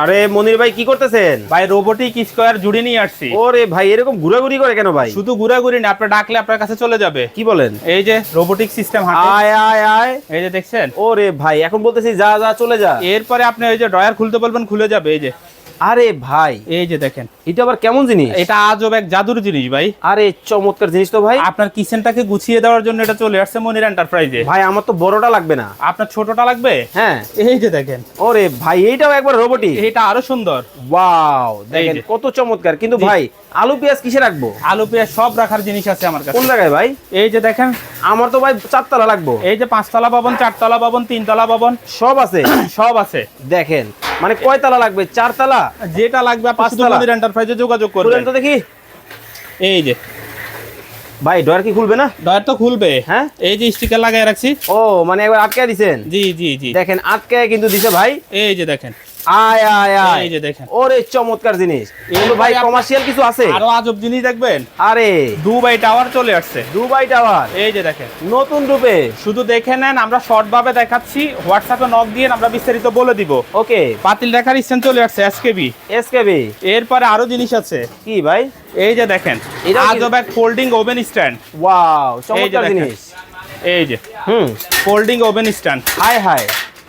আরে মনির ভাই কি করতেছেন? ভাই রোবটিক স্কোয়ার জুড়ে নিয়ে আসছি। ওরে ভাই এরকম ঘুরাঘুরি করে কেন ভাই? শুধু ঘুরাঘুরি না আপনি ডাকলে আপনার কাছে চলে যাবে। কি বলেন? এই যে রোবটিক সিস্টেম হাতে। আয় আয় আয়। এই যে দেখছেন? ওরে ভাই এখন বলতেছি যা যা চলে যা। এরপরে আপনি ওই যে ড্রয়ার খুলতে বলবেন খুলে যাবে এই যে। আরে ভাই। এই যে দেখেন। এটা আবার কেমন জিনিস? এটা আজব এক জাদুর জিনিস ভাই। আরে চমৎকার জিনিস তো ভাই। আপনার কিচেনটাকে গুছিয়ে দেওয়ার জন্য এটা চলে আসছে মনির এন্টারপ্রাইজে। ভাই আমার তো বড়টা লাগবে না। আপনার ছোটটা লাগবে? হ্যাঁ। এই যে দেখেন। ওরে ভাই এইটাও একবার রোবটই এটা আরও সুন্দর। ওয়াও দেখেন কত চমৎকার। কিন্তু ভাই আলু পেঁয়াজ কিসে রাখব? আলু পেঁয়াজ সব রাখার জিনিস আছে আমার কাছে। কোন জায়গায় ভাই? এই যে দেখেন। আমার তো ভাই চারতলা লাগবো। এই যে পাঁচতলা ভবন চারতলা ভবন তিনতলা ভবন। সব আছে। সব আছে। দেখেন মানে কয়তলা লাগবে? চারতলা যেটা লাগবে আপনি শুধু পাঁচতলা। এন্টারপ্রাইজে যোগাযোগ করবেন। তো দেখি। এই যে। ভাই ডয়ার কি খুলবে না? ডয়ার তো খুলবে। হ্যাঁ? এই যে স্টিকার লাগাই রাখছি। ও মানে একবার আটকে দিছেন? জি জি জি। দেখেন আটকে কিন্তু দিছে ভাই। এই যে দেখেন। আয় আয় আয়। এই যে দেখেন। ওরে চমৎকার জিনিস। কিন্তু ভাই কমার্শিয়াল কিছু আছে? আরও আজব জিনিস দেখবেন? আরে। দুবাই টাওয়ার চলে আসছে। দুবাই টাওয়ার। এই যে দেখেন। নতুন রূপে। শুধু দেখে নেন আমরা শর্ট ভাবে দেখাচ্ছি। হোয়াটসঅ্যাপে নক দিয়ে আমরা বিস্তারিত বলে দিব। ওকে। পাতিল রেখার স্ট্যান্ড চলে আসছে এসকেবি এসকেবি এরপরে আরও জিনিস আছে। কি ভাই? এই যে দেখেন আজব এক ফোল্ডিং ওভেন স্ট্যান্ড ওয়াও এই যে চমৎকার। জিনিস। এই যে হুম। Folding oven stand high high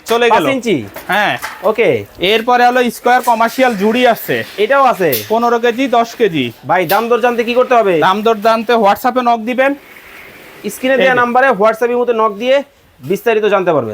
চলে গেল। ইঞ্চি? হ্যাঁ। ওকে। এরপরে হলো স্কোয়ার কমার্শিয়াল জুড়ি আসছে। এটাও আছে। পনেরো কেজি দশ কেজি। ভাই দাম দর জানতে কি করতে হবে? দাম দর জানতে হোয়াটসঅ্যাপে নক দিবেন। স্ক্রিনে দেওয়া। নাম্বারে হোয়াটসঅ্যাপের মধ্যে নক দিয়ে বিস্তারিত জানতে পারবেন।